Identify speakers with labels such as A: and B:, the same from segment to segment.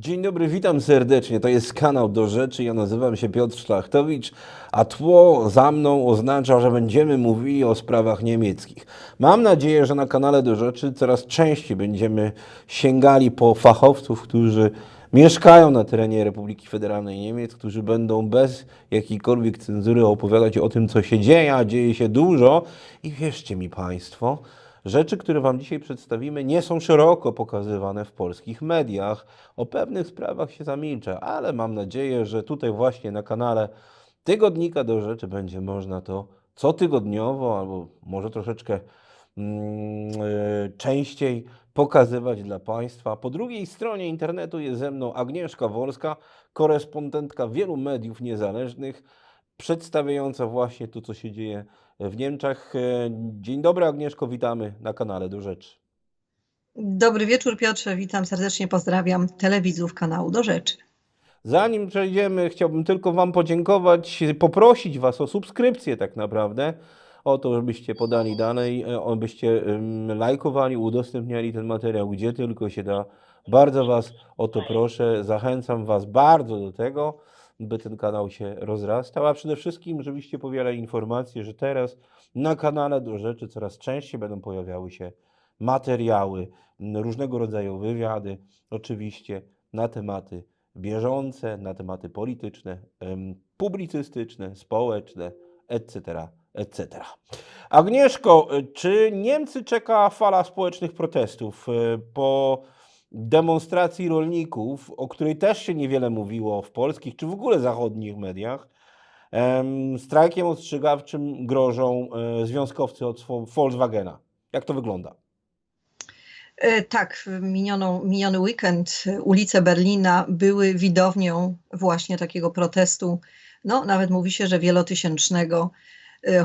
A: Dzień dobry, witam serdecznie. To jest kanał do rzeczy. Ja nazywam się Piotr Szlachtowicz, a tło za mną oznacza, że będziemy mówili o sprawach niemieckich. Mam nadzieję, że na kanale do rzeczy coraz częściej będziemy sięgali po fachowców, którzy mieszkają na terenie Republiki Federalnej Niemiec, którzy będą bez jakiejkolwiek cenzury opowiadać o tym, co się dzieje, a dzieje się dużo. I wierzcie mi Państwo, Rzeczy, które Wam dzisiaj przedstawimy, nie są szeroko pokazywane w polskich mediach. O pewnych sprawach się zamilcza, ale mam nadzieję, że tutaj właśnie na kanale Tygodnika do Rzeczy będzie można to cotygodniowo albo może troszeczkę e, częściej pokazywać dla Państwa. Po drugiej stronie internetu jest ze mną Agnieszka Wolska, korespondentka wielu mediów niezależnych, przedstawiająca właśnie to, co się dzieje w Niemczech. E, Dzień dobry Agnieszko, witamy na kanale do rzeczy.
B: Dobry wieczór Piotrze, witam serdecznie, pozdrawiam telewidzów kanału Do Rzeczy.
A: Zanim przejdziemy, chciałbym tylko Wam podziękować, poprosić Was o subskrypcję tak naprawdę, o to, żebyście podali dalej, e, abyście lajkowali, udostępniali ten materiał, gdzie tylko się da. Bardzo Was o to proszę, zachęcam Was bardzo do tego, by ten kanał się rozrastał, a przede wszystkim, żebyście powielali informacje, że teraz na kanale do rzeczy coraz częściej będą pojawiały się materiały, różnego rodzaju wywiady, oczywiście na tematy bieżące, na tematy polityczne, publicystyczne, społeczne, etc., etc. Agnieszko, czy Niemcy czeka fala społecznych protestów y, po demonstracji rolników, o której też się niewiele mówiło w polskich czy w ogóle zachodnich mediach? Em, Strajkiem ostrzegawczym grożą e, związkowcy od Vol- Volkswagena. Jak to wygląda?
B: E, Tak, minioną, miniony weekend e, ulice Berlina były widownią właśnie takiego protestu, no nawet mówi się, że wielotysięcznego,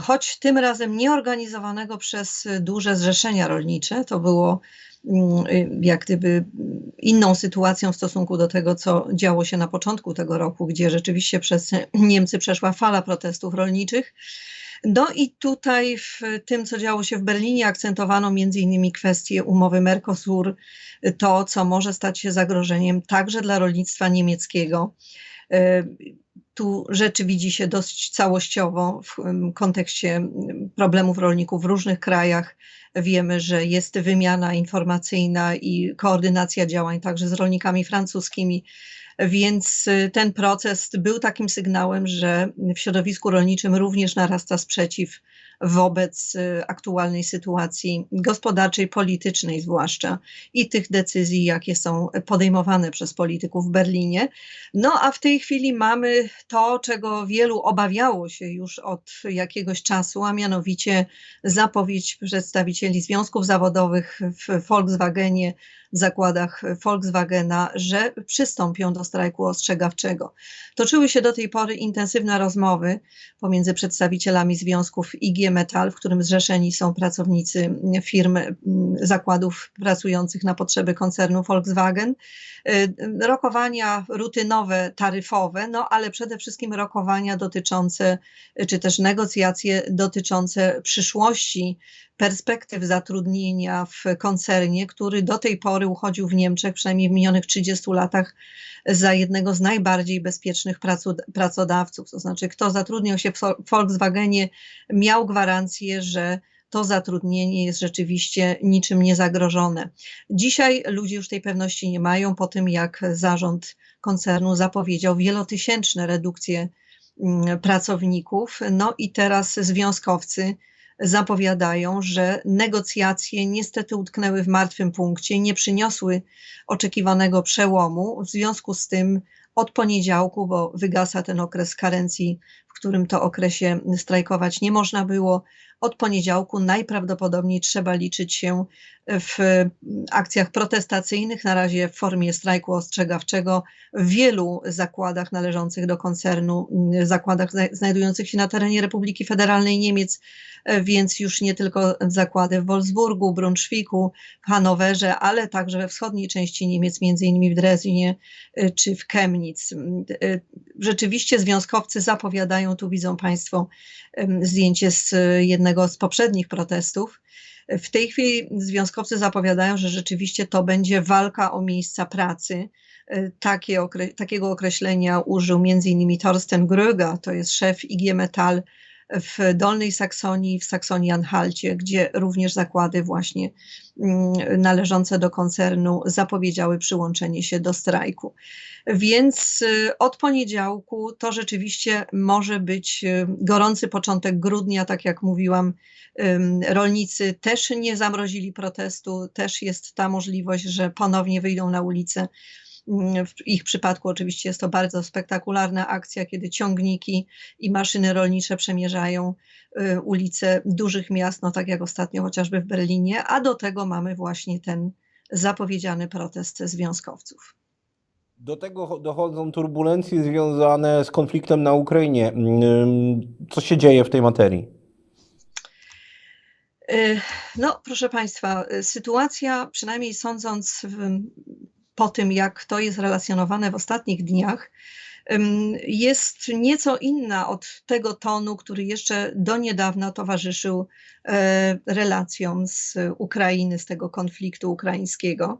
B: choć tym razem nieorganizowanego przez duże zrzeszenia rolnicze. To było mm, e, jak gdyby mm, inną sytuacją w stosunku do tego, co działo się na początku tego roku, gdzie rzeczywiście przez Niemcy przeszła fala protestów rolniczych. No i tutaj w tym, co działo się w Berlinie, akcentowano między innymi kwestię umowy Mercosur, to, co może stać się zagrożeniem także dla rolnictwa niemieckiego. Tu rzeczy widzi się dość całościowo w kontekście em, problemów rolników w różnych krajach. Wiemy, że jest wymiana informacyjna i koordynacja działań także z rolnikami francuskimi. Więc y, ten proces był takim sygnałem, że w środowisku rolniczym również narasta sprzeciw wobec y, aktualnej sytuacji gospodarczej, politycznej zwłaszcza i tych decyzji, jakie są podejmowane przez polityków w Berlinie. No a w tej chwili mamy to, czego wielu obawiało się już od jakiegoś czasu, a mianowicie zapowiedź przedstawicieli związków zawodowych w Volkswagenie, w zakładach Volkswagena, że przystąpią do strajku ostrzegawczego. Toczyły się do tej pory intensywne rozmowy pomiędzy przedstawicielami związków IG Metall, w którym zrzeszeni są pracownicy firm, zakładów pracujących na potrzeby koncernu Volkswagen. Y, Rokowania rutynowe, taryfowe, no ale przede wszystkim rokowania dotyczące, czy też negocjacje dotyczące przyszłości, perspektyw zatrudnienia w koncernie, który do tej pory uchodził w Niemczech, przynajmniej w minionych 30 latach, za jednego z najbardziej bezpiecznych pracodawców. To znaczy, kto zatrudniał się w Vol- Volkswagenie, miał gwarancję, że to zatrudnienie jest rzeczywiście niczym niezagrożone. Dzisiaj ludzie już tej pewności nie mają po tym, jak zarząd koncernu zapowiedział wielotysięczne redukcje mm, pracowników. No i teraz związkowcy zapowiadają, że negocjacje niestety utknęły w martwym punkcie, nie przyniosły oczekiwanego przełomu. W związku z tym od poniedziałku, bo wygasa ten okres karencji, w którym to okresie strajkować nie można było, od poniedziałku najprawdopodobniej trzeba liczyć się w akcjach protestacyjnych, na razie w formie strajku ostrzegawczego w wielu zakładach należących do koncernu, zakładach zna- znajdujących się na terenie Republiki Federalnej Niemiec, więc już nie tylko zakłady w Wolfsburgu, Brunszwiku, Hanowerze, ale także we wschodniej części Niemiec, między innymi w Drezinie e, czy w Chemnitz. Mm, e, Rzeczywiście związkowcy zapowiadają, tu widzą Państwo zdjęcie z e, jednego z poprzednich protestów, W tej chwili związkowcy zapowiadają, że rzeczywiście to będzie walka o miejsca pracy. E, Takie, okre- takiego określenia użył m.in. Thorsten Gröger, to jest szef IG Metall w Dolnej Saksonii, w Saksonii-Anhalcie, gdzie również zakłady właśnie mm, należące do koncernu zapowiedziały przyłączenie się do strajku. Więc y, od poniedziałku to rzeczywiście może być y, gorący początek grudnia, tak jak mówiłam. Rolnicy też nie zamrozili protestu, też jest ta możliwość, że ponownie wyjdą na ulicę. Mm, W ich przypadku oczywiście jest to bardzo spektakularna akcja, kiedy ciągniki i maszyny rolnicze przemierzają y, ulice dużych miast, no tak jak ostatnio chociażby w Berlinie, a do tego mamy właśnie ten zapowiedziany protest związkowców.
A: Do tego cho- dochodzą turbulencje związane z konfliktem na Ukrainie. Ym, Co się dzieje w tej materii?
B: Y, No, proszę Państwa, y, sytuacja, przynajmniej sądząc w, po tym, jak to jest relacjonowane w ostatnich dniach, jest nieco inna od tego tonu, który jeszcze do niedawna towarzyszył e, relacjom z Ukrainy, z tego konfliktu ukraińskiego.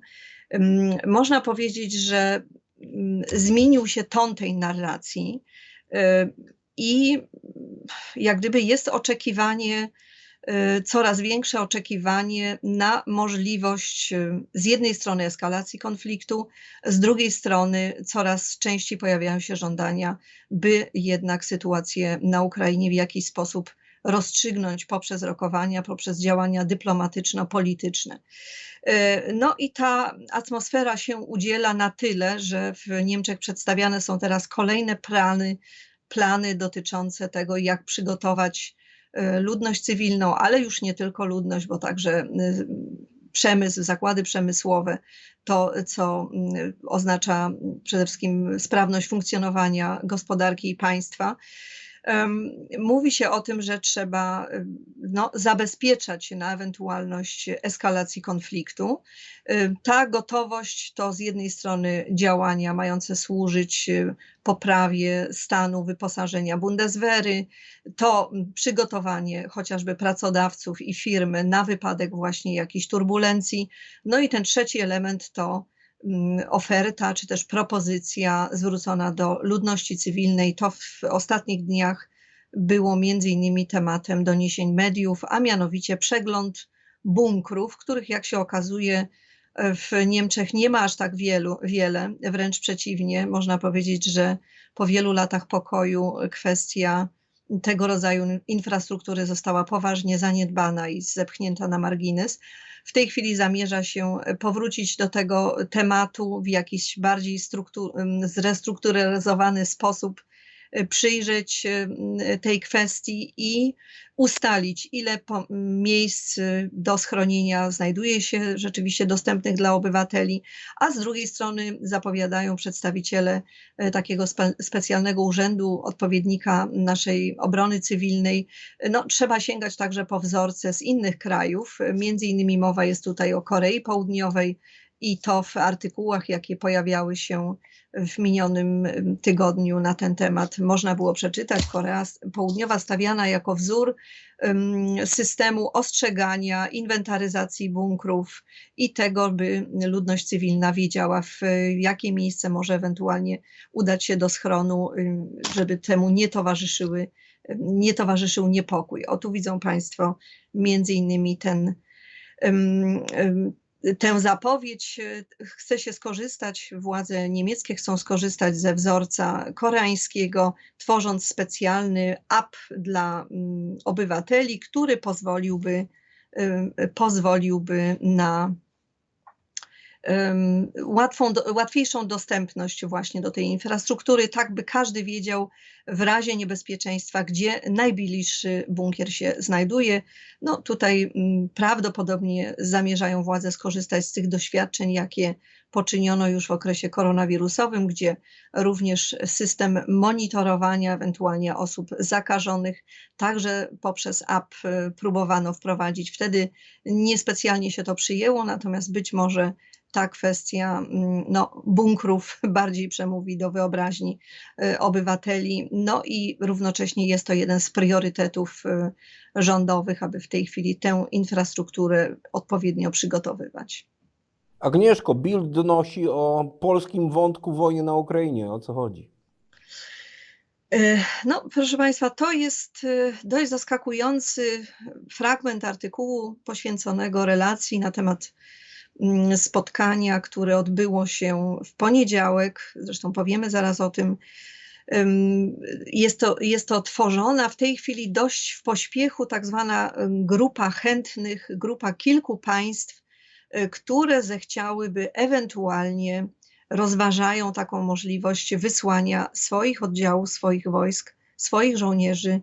B: Można powiedzieć, że ym, zmienił się ton tej narracji y, i jak gdyby jest oczekiwanie coraz większe oczekiwanie na możliwość y, z jednej strony eskalacji konfliktu, z drugiej strony coraz częściej pojawiają się żądania, by jednak sytuację na Ukrainie w jakiś sposób rozstrzygnąć poprzez rokowania, poprzez działania dyplomatyczno-polityczne. Y, No i ta atmosfera się udziela na tyle, że w Niemczech przedstawiane są teraz kolejne plany, plany dotyczące tego, jak przygotować y, ludność cywilną, ale już nie tylko ludność, bo także y, przemysł, zakłady przemysłowe, to co y, oznacza przede wszystkim sprawność funkcjonowania gospodarki i państwa. Mówi się o tym, że trzeba no, zabezpieczać się na ewentualność eskalacji konfliktu. Ta gotowość to z jednej strony działania mające służyć poprawie stanu wyposażenia Bundeswehry, to przygotowanie chociażby pracodawców i firmy na wypadek właśnie jakichś turbulencji. No i ten trzeci element to oferta czy też propozycja zwrócona do ludności cywilnej. To w ostatnich dniach było między innymi tematem doniesień mediów, a mianowicie przegląd bunkrów, których jak się okazuje w Niemczech nie ma aż tak wielu, wiele, wręcz przeciwnie, można powiedzieć, że po wielu latach pokoju kwestia tego rodzaju infrastruktury została poważnie zaniedbana i zepchnięta na margines. W tej chwili zamierza się powrócić do tego tematu w jakiś bardziej struktur, zrestrukturyzowany sposób, przyjrzeć y, tej kwestii i ustalić, ile miejsc y, do schronienia znajduje się rzeczywiście dostępnych dla obywateli, a z drugiej strony zapowiadają przedstawiciele y, takiego spe, specjalnego urzędu, odpowiednika naszej obrony cywilnej. No, trzeba sięgać także po wzorce z innych krajów. Między innymi mowa jest tutaj o Korei Południowej i to w artykułach, jakie pojawiały się w minionym ym, tygodniu na ten temat można było przeczytać. Korea Południowa stawiana jako wzór systemu ostrzegania, inwentaryzacji bunkrów i tego, by ludność cywilna wiedziała, w jakie miejsce może ewentualnie udać się do schronu, żeby temu nie towarzyszyły, nie towarzyszył niepokój. O tu widzą Państwo między innymi ten tę zapowiedź e, chce się skorzystać, władze niemieckie chcą skorzystać ze wzorca koreańskiego, tworząc specjalny app dla mm, obywateli, który pozwoliłby, ym, pozwoliłby na łatwą, łatwiejszą dostępność właśnie do tej infrastruktury, tak by każdy wiedział w razie niebezpieczeństwa, gdzie najbliższy bunkier się znajduje. No tutaj mm, prawdopodobnie zamierzają władze skorzystać z tych doświadczeń, jakie poczyniono już w okresie koronawirusowym, gdzie również system monitorowania ewentualnie osób zakażonych, także poprzez app y, próbowano wprowadzić. Wtedy niespecjalnie się to przyjęło, natomiast być może ta kwestia mm, no, bunkrów bardziej przemówi do wyobraźni y, obywateli. No i równocześnie jest to jeden z priorytetów y, rządowych, aby w tej chwili tę infrastrukturę odpowiednio przygotowywać.
A: Agnieszko, Bild donosi o polskim wątku wojny na Ukrainie. O co chodzi?
B: E, No, proszę Państwa, to jest e, dość zaskakujący fragment artykułu poświęconego relacji na temat mm, spotkania, które odbyło się w poniedziałek. Zresztą powiemy zaraz o tym. Ym, Jest to, jest to tworzona w tej chwili dość w pośpiechu tak zwana grupa chętnych, grupa kilku państw, które zechciałyby ewentualnie rozważają taką możliwość wysłania swoich oddziałów, swoich wojsk, swoich żołnierzy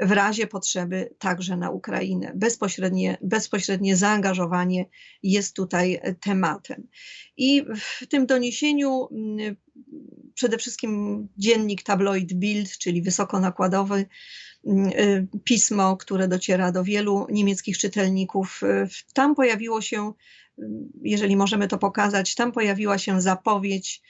B: w razie potrzeby także na Ukrainę. Bezpośrednie, bezpośrednie zaangażowanie jest tutaj e, tematem. I w tym doniesieniu mm, przede wszystkim dziennik tabloid Bild, czyli wysokonakładowy, y, pismo, które dociera do wielu niemieckich czytelników. y, Tam pojawiło się, y, jeżeli możemy to pokazać, tam pojawiła się zapowiedź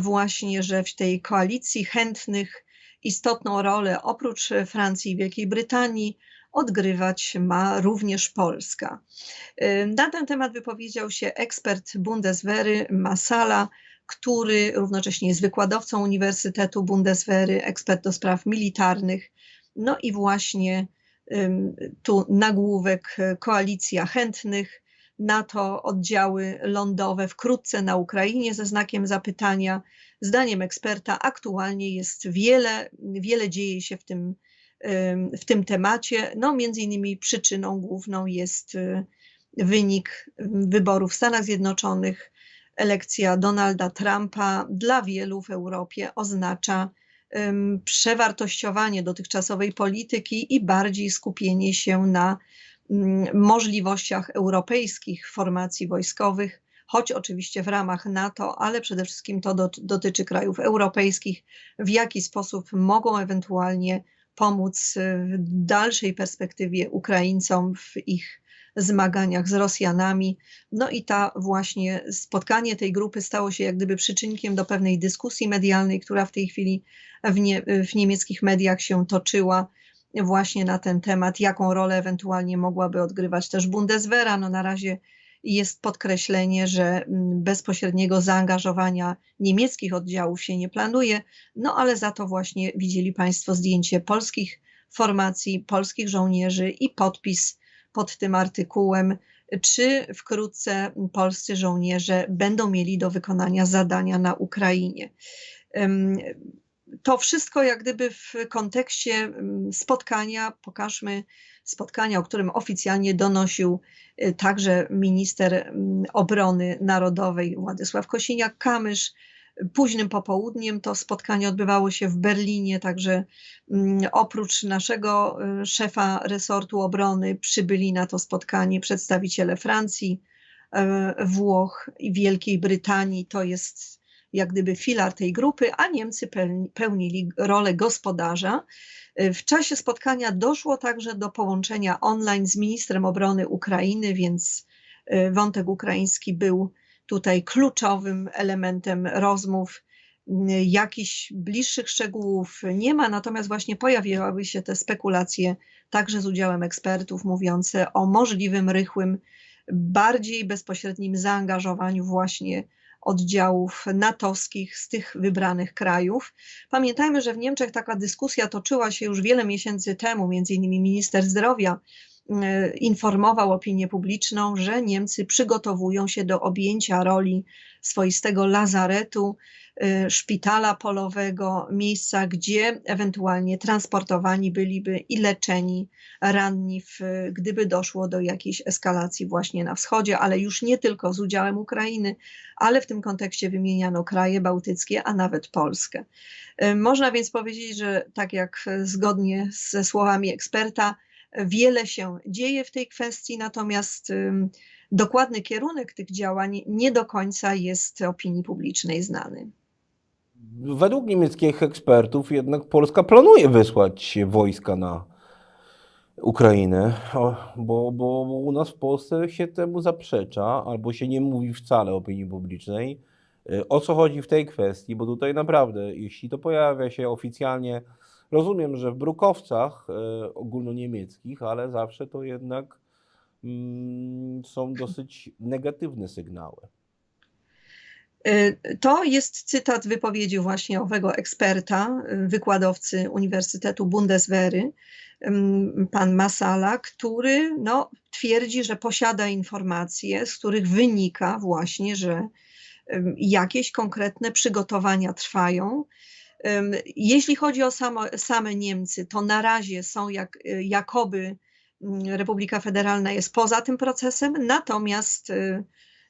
B: właśnie, że w tej koalicji chętnych istotną rolę oprócz Francji i Wielkiej Brytanii odgrywać ma również Polska. Y, Na ten temat wypowiedział się ekspert Bundeswehry Masala, który równocześnie jest wykładowcą Uniwersytetu Bundeswehry, ekspert do spraw militarnych. No i właśnie tu nagłówek y, Koalicja Chętnych, NATO oddziały lądowe wkrótce na Ukrainie ze znakiem zapytania. Zdaniem eksperta aktualnie jest wiele, wiele dzieje się w tym, ym, w tym temacie. No między innymi przyczyną główną jest y, wynik wyborów w Stanach Zjednoczonych, elekcja Donalda Trumpa dla wielu w Europie oznacza przewartościowanie dotychczasowej polityki i bardziej skupienie się na możliwościach europejskich formacji wojskowych, choć oczywiście w ramach NATO, ale przede wszystkim to dot- dotyczy krajów europejskich, w jaki sposób mogą ewentualnie pomóc y, w dalszej perspektywie Ukraińcom w ich zmaganiach z Rosjanami. No i ta właśnie spotkanie tej grupy stało się jak gdyby przyczynkiem do pewnej dyskusji medialnej, która w tej chwili w, nie, w niemieckich mediach się toczyła właśnie na ten temat, jaką rolę ewentualnie mogłaby odgrywać też Bundeswehra. No na razie jest podkreślenie, że bezpośredniego zaangażowania niemieckich oddziałów się nie planuje, no ale za to właśnie widzieli Państwo zdjęcie polskich formacji, polskich żołnierzy i podpis pod tym artykułem, czy wkrótce polscy żołnierze będą mieli do wykonania zadania na Ukrainie. To wszystko jak gdyby w kontekście spotkania, pokażmy spotkania, o którym oficjalnie donosił y, także minister obrony narodowej Władysław Kosiniak-Kamysz. Późnym popołudniem to spotkanie odbywało się w Berlinie, także mm, oprócz naszego y, szefa resortu obrony przybyli na to spotkanie przedstawiciele Francji, e, Włoch i Wielkiej Brytanii. To jest jak gdyby filar tej grupy, a Niemcy pełni- pełnili rolę gospodarza. Y, W czasie spotkania doszło także do połączenia online z ministrem obrony Ukrainy, więc y, wątek ukraiński był tutaj kluczowym elementem rozmów. Jakichś bliższych szczegółów nie ma, natomiast właśnie pojawiały się te spekulacje, także z udziałem ekspertów, mówiące o możliwym rychłym, bardziej bezpośrednim zaangażowaniu właśnie oddziałów natowskich z tych wybranych krajów. Pamiętajmy, że w Niemczech taka dyskusja toczyła się już wiele miesięcy temu, między innymi minister zdrowia informował opinię publiczną, że Niemcy przygotowują się do objęcia roli swoistego lazaretu, e, szpitala polowego, miejsca, gdzie ewentualnie transportowani byliby i leczeni ranni, w, gdyby doszło do jakiejś eskalacji właśnie na wschodzie, ale już nie tylko z udziałem Ukrainy, ale w tym kontekście wymieniano kraje bałtyckie, a nawet Polskę. E, Można więc powiedzieć, że tak jak e, zgodnie ze słowami eksperta, Wiele się dzieje w tej kwestii, natomiast dokładny kierunek tych działań nie do końca jest opinii publicznej znany.
A: Według niemieckich ekspertów jednak Polska planuje wysłać wojska na Ukrainę, bo, bo u nas w Polsce się temu zaprzecza, albo się nie mówi wcale opinii publicznej. Y, O co chodzi w tej kwestii? Bo tutaj naprawdę, jeśli to pojawia się oficjalnie, rozumiem, że w brukowcach y, ogólnoniemieckich, ale zawsze to jednak mm, są dosyć negatywne sygnały.
B: Y, To jest cytat wypowiedzi właśnie owego eksperta, y, wykładowcy Uniwersytetu Bundeswehry, pan Masala, który no, twierdzi, że posiada informacje, z których wynika właśnie, że jakieś konkretne przygotowania trwają. Jeśli chodzi o samo, same Niemcy, to na razie są jak, y, jakoby mm, Republika Federalna jest poza tym procesem, natomiast y,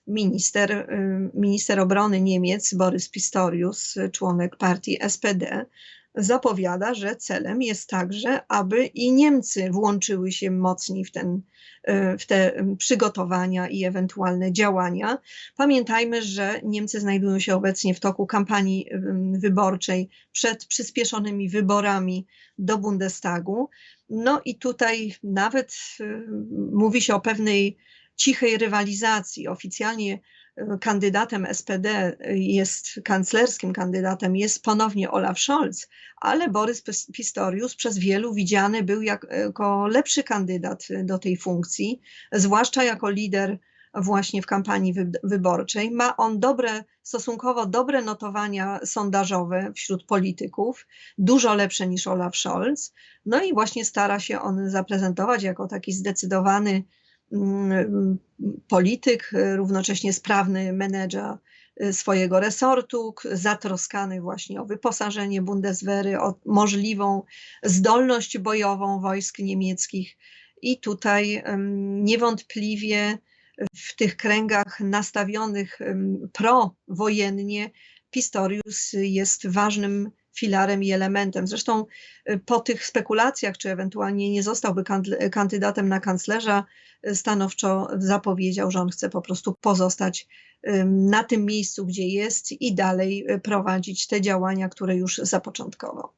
B: minister, y, minister obrony Niemiec Borys Pistorius, członek partii SPD, zapowiada, że celem jest także, aby i Niemcy włączyły się mocniej w, ten, y, w te przygotowania i ewentualne działania. Pamiętajmy, że Niemcy znajdują się obecnie w toku kampanii wyborczej przed przyspieszonymi wyborami do Bundestagu. No i tutaj nawet y, mówi się o pewnej cichej rywalizacji. Oficjalnie kandydatem SPD jest, kanclerskim kandydatem jest ponownie Olaf Scholz, ale Borys Pis- Pistorius przez wielu widziany był jak, jako lepszy kandydat do tej funkcji, zwłaszcza jako lider właśnie w kampanii wy- wyborczej. Ma on dobre, stosunkowo dobre notowania sondażowe wśród polityków, dużo lepsze niż Olaf Scholz. No i właśnie stara się on zaprezentować jako taki zdecydowany polityk, równocześnie sprawny menedżer swojego resortu, zatroskany właśnie o wyposażenie Bundeswehry, o możliwą zdolność bojową wojsk niemieckich. I tutaj niewątpliwie w tych kręgach nastawionych prowojennie Pistorius jest ważnym filarem i elementem. Zresztą y, po tych spekulacjach, czy ewentualnie nie zostałby kandydatem na kanclerza, y, stanowczo zapowiedział, że on chce po prostu pozostać na tym miejscu, gdzie jest i dalej y, prowadzić te działania, które już zapoczątkował.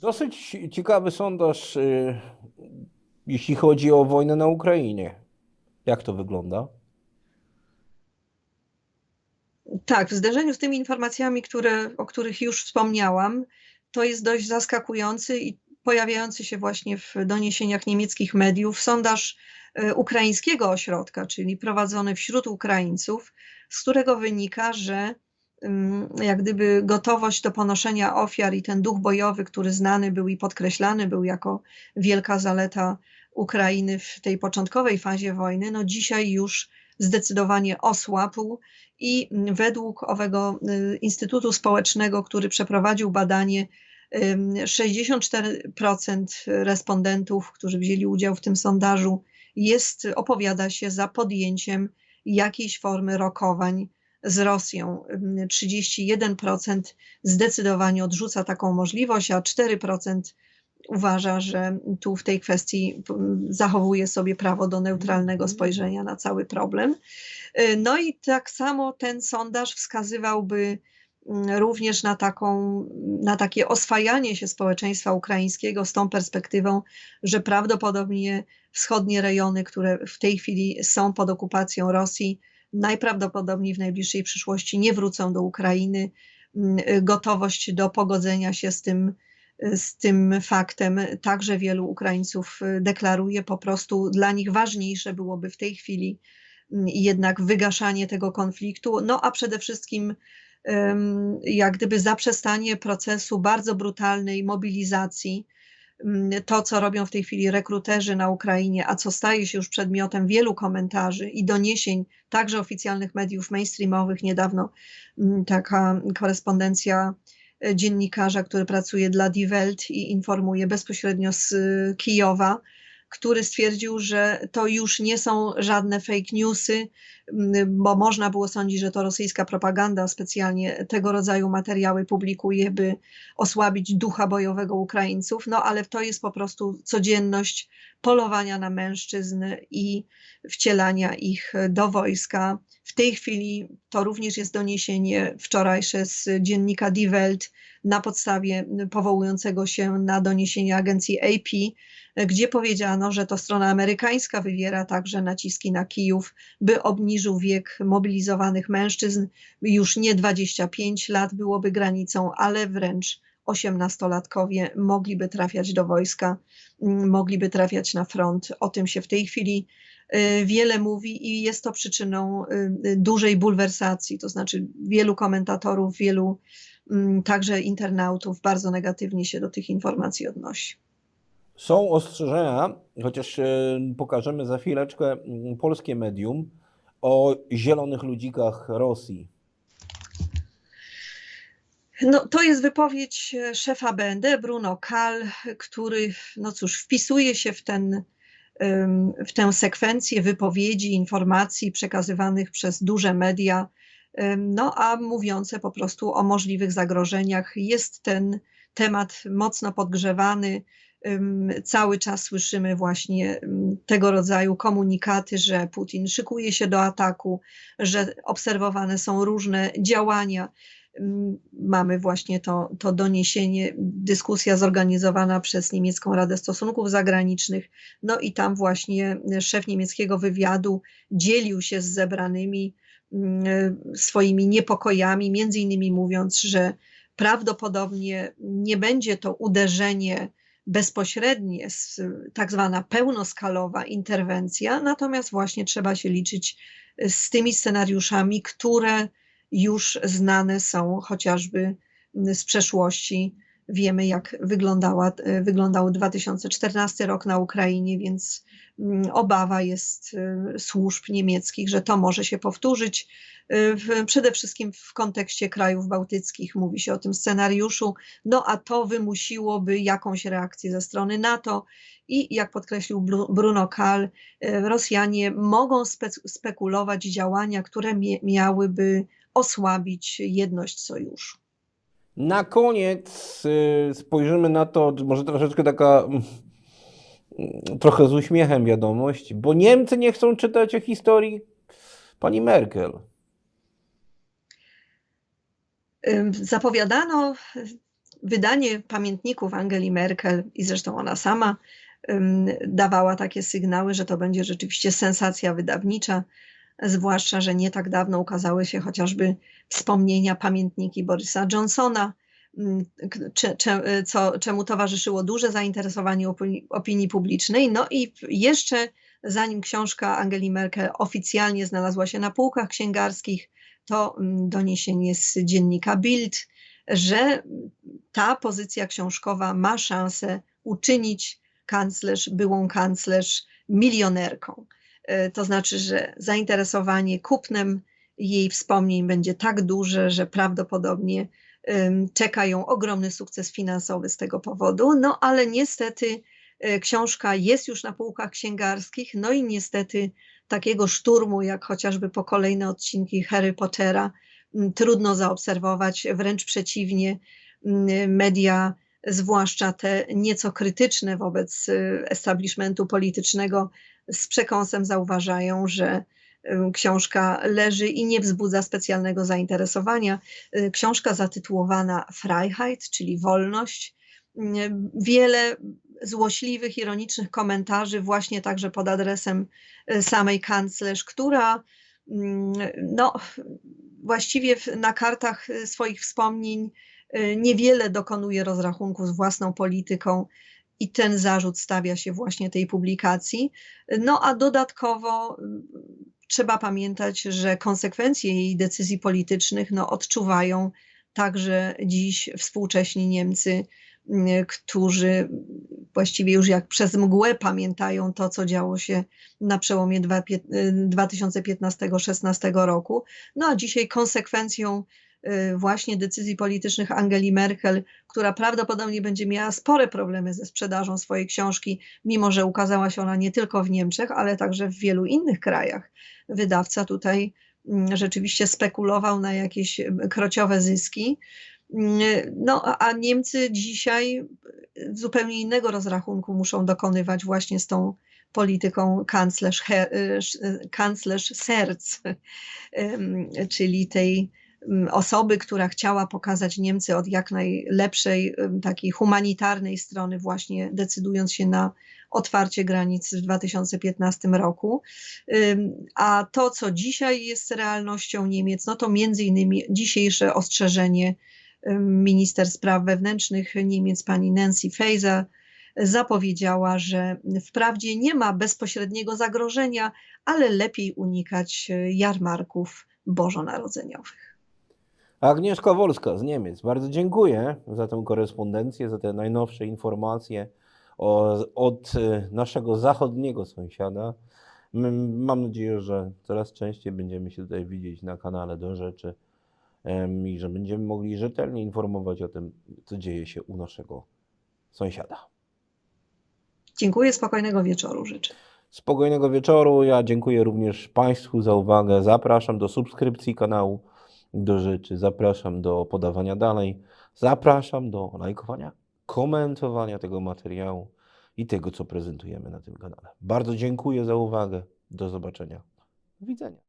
A: Dosyć ciekawy sondaż, jeśli chodzi o wojnę na Ukrainie. Jak to wygląda?
B: Tak, w zderzeniu z tymi informacjami, które, o których już wspomniałam, to jest dość zaskakujący i pojawiający się właśnie w doniesieniach niemieckich mediów sondaż e, ukraińskiego ośrodka, czyli prowadzony wśród Ukraińców, z którego wynika, że ym, jak gdyby gotowość do ponoszenia ofiar i ten duch bojowy, który znany był i podkreślany był jako wielka zaleta Ukrainy w tej początkowej fazie wojny, no dzisiaj już zdecydowanie osłabł i według owego y, Instytutu Społecznego, który przeprowadził badanie, ym, 64% respondentów, którzy wzięli udział w tym sondażu, jest, opowiada się za podjęciem jakiejś formy rokowań z Rosją. Ym, 31% zdecydowanie odrzuca taką możliwość, a 4% uważa, że tu w tej kwestii mm, zachowuje sobie prawo do neutralnego spojrzenia na cały problem. Y, No i tak samo ten sondaż wskazywałby mm, również na, taką, na takie oswajanie się społeczeństwa ukraińskiego z tą perspektywą, że prawdopodobnie wschodnie rejony, które w tej chwili są pod okupacją Rosji, najprawdopodobniej w najbliższej przyszłości nie wrócą do Ukrainy. Mm, y, Gotowość do pogodzenia się z tym, z tym faktem także wielu Ukraińców y, deklaruje. Po prostu dla nich ważniejsze byłoby w tej chwili mm, jednak wygaszanie tego konfliktu, no a przede wszystkim jak gdyby zaprzestanie procesu bardzo brutalnej mobilizacji. Mm, To, co robią w tej chwili rekruterzy na Ukrainie, a co staje się już przedmiotem wielu komentarzy i doniesień, także oficjalnych mediów mainstreamowych. Niedawno mm, taka korespondencja dziennikarza, który pracuje dla Die Welt i informuje bezpośrednio z y, Kijowa, który stwierdził, że to już nie są żadne fake newsy, bo można było sądzić, że to rosyjska propaganda specjalnie tego rodzaju materiały publikuje, by osłabić ducha bojowego Ukraińców, no ale to jest po prostu codzienność polowania na mężczyzn i wcielania ich do wojska. W tej chwili to również jest doniesienie wczorajsze z dziennika Die Welt na podstawie powołującego się na doniesienia agencji AP, gdzie powiedziano, że to strona amerykańska wywiera także naciski na Kijów, by obniżył wiek mobilizowanych mężczyzn. Już nie 25 lat byłoby granicą, ale wręcz 18-latkowie mogliby trafiać do wojska, mogliby trafiać na front. O tym się w tej chwili wiele mówi i jest to przyczyną dużej bulwersacji, to znaczy wielu komentatorów, wielu także internautów bardzo negatywnie się do tych informacji odnosi.
A: Są ostrzeżenia, chociaż e, pokażemy za chwileczkę mm, polskie medium, o zielonych ludzikach Rosji.
B: No, to jest wypowiedź szefa BND, Bruno Kal, który, no cóż, wpisuje się w, ten, w tę sekwencję wypowiedzi, informacji przekazywanych przez duże media, no a mówiące po prostu o możliwych zagrożeniach. Jest ten temat mocno podgrzewany. Cały czas słyszymy właśnie tego rodzaju komunikaty, że Putin szykuje się do ataku, że obserwowane są różne działania. Mamy właśnie to, to doniesienie, dyskusja zorganizowana przez Niemiecką Radę Stosunków Zagranicznych. No i tam właśnie szef niemieckiego wywiadu dzielił się z zebranymi swoimi niepokojami, między innymi mówiąc, że prawdopodobnie nie będzie to uderzenie bezpośrednie, tak zwana pełnoskalowa interwencja, natomiast właśnie trzeba się liczyć z tymi scenariuszami, które już znane są chociażby z przeszłości. Wiemy, jak wyglądała, wyglądał 2014 rok na Ukrainie, więc obawa jest y, służb niemieckich, że to może się powtórzyć. Y, w, przede wszystkim w kontekście krajów bałtyckich mówi się o tym scenariuszu, no a to wymusiłoby jakąś reakcję ze strony NATO. I jak podkreślił Bruno Kal, y, Rosjanie mogą spe spekulować działania, które miałyby osłabić jedność sojuszu.
A: Na koniec spojrzymy na to, może troszeczkę taka mm, trochę z uśmiechem wiadomość, bo Niemcy nie chcą czytać o historii pani Merkel.
B: Zapowiadano wydanie pamiętników Angeli Merkel i zresztą ona sama dawała takie sygnały, że to będzie rzeczywiście sensacja wydawnicza zwłaszcza, że nie tak dawno ukazały się chociażby wspomnienia, pamiętniki Borysa Johnsona, co, czemu towarzyszyło duże zainteresowanie opinii, opinii publicznej. No i jeszcze zanim książka Angeli Merkel oficjalnie znalazła się na półkach księgarskich, to mm, doniesienie z dziennika Bild, że ta pozycja książkowa ma szansę uczynić kanclerz, byłą kanclerz milionerką. E, to znaczy, że zainteresowanie kupnem jej wspomnień będzie tak duże, że prawdopodobnie czeka ją ogromny sukces finansowy z tego powodu. No ale niestety e, książka jest już na półkach księgarskich, no i niestety takiego szturmu, jak chociażby po kolejne odcinki Harry Pottera, trudno zaobserwować, wręcz przeciwnie, media zwłaszcza te nieco krytyczne wobec y, establishmentu politycznego, z przekąsem zauważają, że y, książka leży i nie wzbudza specjalnego zainteresowania. Y, książka zatytułowana Freiheit, czyli wolność. Wiele złośliwych, ironicznych komentarzy, właśnie także pod adresem samej kanclerz, która no, właściwie na kartach swoich wspomnień Y, niewiele dokonuje rozrachunku z własną polityką i ten zarzut stawia się właśnie tej publikacji. No a dodatkowo y, trzeba pamiętać, że konsekwencje jej decyzji politycznych no, odczuwają także dziś współcześni Niemcy, y, którzy właściwie już jak przez mgłę pamiętają to, co działo się na przełomie 2015-16 roku. No a dzisiaj konsekwencją y, właśnie decyzji politycznych Angeli Merkel, która prawdopodobnie będzie miała spore problemy ze sprzedażą swojej książki, mimo że ukazała się ona nie tylko w Niemczech, ale także w wielu innych krajach. Wydawca tutaj mm, rzeczywiście spekulował na jakieś mm, krociowe zyski. Mm, No, a Niemcy dzisiaj zupełnie innego rozrachunku muszą dokonywać właśnie z tą polityką kanclerz, y, y, kanclerz Serc, czyli tej osoby, która chciała pokazać Niemcy od jak najlepszej, ym, takiej humanitarnej strony, właśnie decydując się na otwarcie granic w 2015 roku. A to, co dzisiaj jest realnością Niemiec, no to między innymi dzisiejsze ostrzeżenie minister spraw wewnętrznych Niemiec, pani Nancy Faeser, zapowiedziała, że wprawdzie nie ma bezpośredniego zagrożenia, ale lepiej unikać e, jarmarków bożonarodzeniowych.
A: Agnieszka Wolska z Niemiec. Bardzo dziękuję za tę korespondencję, za te najnowsze informacje o, od e, naszego zachodniego sąsiada. Mam nadzieję, że coraz częściej będziemy się tutaj widzieć na kanale do rzeczy i że będziemy mogli rzetelnie informować o tym, co dzieje się u naszego sąsiada.
B: Dziękuję, spokojnego wieczoru życzę.
A: Spokojnego wieczoru. Ja dziękuję również Państwu za uwagę. Zapraszam do subskrypcji kanału do rzeczy. Zapraszam do podawania dalej. Zapraszam do lajkowania, komentowania tego materiału i tego, co prezentujemy na tym kanale. Bardzo dziękuję za uwagę. Do zobaczenia. Do widzenia.